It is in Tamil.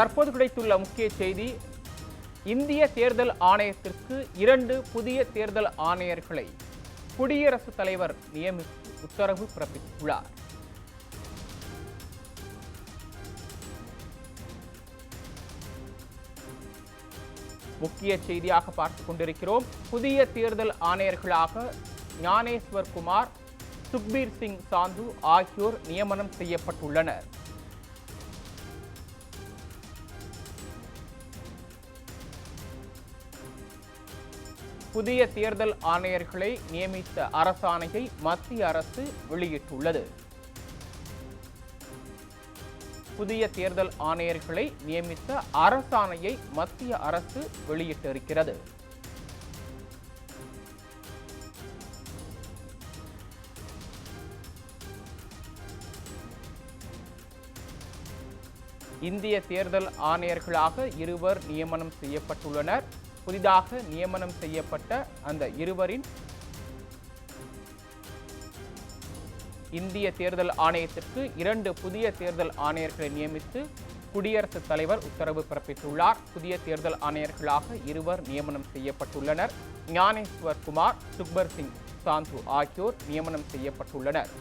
தற்போது கிடைத்துள்ள முக்கிய செய்தி இந்திய தேர்தல் ஆணையத்திற்கு இரண்டு புதிய தேர்தல் ஆணையர்களை குடியரசுத் தலைவர் நியமித்து உத்தரவு பிறப்பித்துள்ளார். முக்கிய செய்தியாக பார்த்துக் கொண்டிருக்கிறோம். புதிய தேர்தல் ஆணையர்களாக ஞானேஸ்வர் குமார் சுக்பீர் சிங் சாந்து ஆகியோர் நியமனம் செய்யப்பட்டுள்ளனர். புதிய தேர்தல் ஆணையர்களை நியமித்த அரசாணையை மத்திய அரசு வெளியிட்டுள்ளது. புதிய தேர்தல் ஆணையர்களை நியமித்த அரசாணையை மத்திய அரசு வெளியிட்டிருக்கிறது. இந்திய தேர்தல் ஆணையர்களாக இருவர் நியமனம் செய்யப்பட்டுள்ளனர். புதிதாக நியமனம் செய்யப்பட்ட அந்த இருவரின் இந்திய தேர்தல் ஆணையத்திற்கு இரண்டு புதிய தேர்தல் ஆணையர்களை நியமித்து குடியரசுத் தலைவர் உத்தரவு பிறப்பித்துள்ளார். புதிய தேர்தல் ஆணையர்களாக இருவர் நியமனம் செய்யப்பட்டுள்ளனர். ஞானேஸ்வர் குமார் சுக்பர் சிங் சாந்து ஆகியோர் நியமனம் செய்யப்பட்டுள்ளனர்.